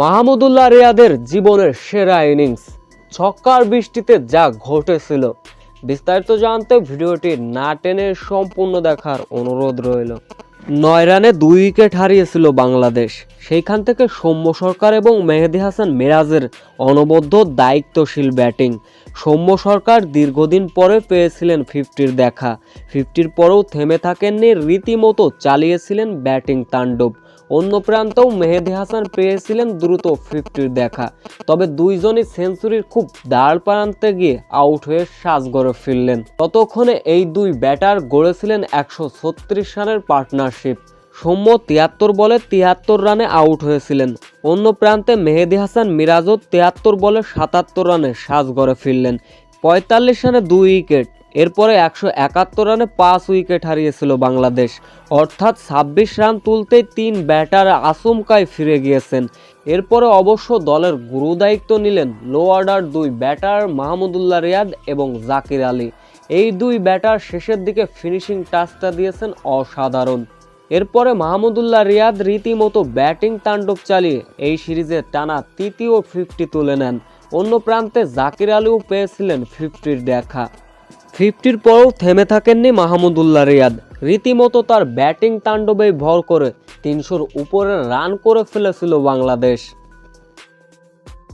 মাহমুদুল্লাহ রিয়াদের জীবনের সেরা ইনিংস। ছক্কার বৃষ্টিতে যা ঘটেছিল। বিস্তারিত জানতে ভিডিওটি না টেনে সম্পূর্ণ দেখার অনুরোধ রইল। নয় রানে দুই উইকেট হারিয়েছিল বাংলাদেশ। সেইখান থেকে সৌম্য সরকার এবং মেহেদি হাসান মিরাজের অনবদ্য দায়িত্বশীল ব্যাটিং। সৌম্য সরকার দীর্ঘদিন পরে পেয়েছিলেন ফিফটির দেখা। ফিফটির পরেও থেমে থাকেননি, রীতিমতো চালিয়েছিলেন ব্যাটিং তাণ্ডব। অন্য প্রান্তেও মেহেদি হাসান পেয়েছিলেন দ্রুত ফিফটির দেখা। তবে দুইজনই সেঞ্চুরির খুব দাঁড় প্রান্তে গিয়ে আউট হয়ে সাজ গড়ে ফিরলেন। ততক্ষণে এই দুই ব্যাটার গড়েছিলেন একশো ছত্রিশ রানের পার্টনারশিপ। সৌম্য তিয়াত্তর বলে তিয়াত্তর রানে আউট হয়েছিলেন। অন্য প্রান্তে মেহেদি হাসান মিরাজও তিয়াত্তর বলে সাতাত্তর রানে সাজ গড়ে ফিরলেন। পঁয়তাল্লিশ রানে দুই উইকেট এরপরে একশো একাত্তর রানে পাঁচ উইকেট হারিয়েছিল বাংলাদেশ। অর্থাৎ ছাব্বিশ রান তুলতেই তিন ব্যাটার আচমকায় ফিরে গিয়েছেন। এরপরে অবশ্য দলের গুরু দায়িত্ব নিলেন লো অর্ডার দুই ব্যাটার মাহমুদুল্লাহ রিয়াদ এবং জাকির আলী। এই দুই ব্যাটার শেষের দিকে ফিনিশিং টাচটা দিয়েছেন অসাধারণ। এরপরে মাহমুদুল্লাহ রিয়াদ রীতিমতো ব্যাটিং তাণ্ডব চালিয়ে এই সিরিজে টানা তৃতীয় ফিফটি তুলে নেন। অন্য প্রান্তে জাকির আলীও পেয়েছিলেন ফিফটির দেখা। ফিফটির পরেও থেমে থাকেননি মাহমুদুল্লাহ রিয়াদ। রীতিমতো তার ব্যাটিং তাণ্ডবে ভর করে তিনশোর উপরে রান করে ফেলেছিল বাংলাদেশ।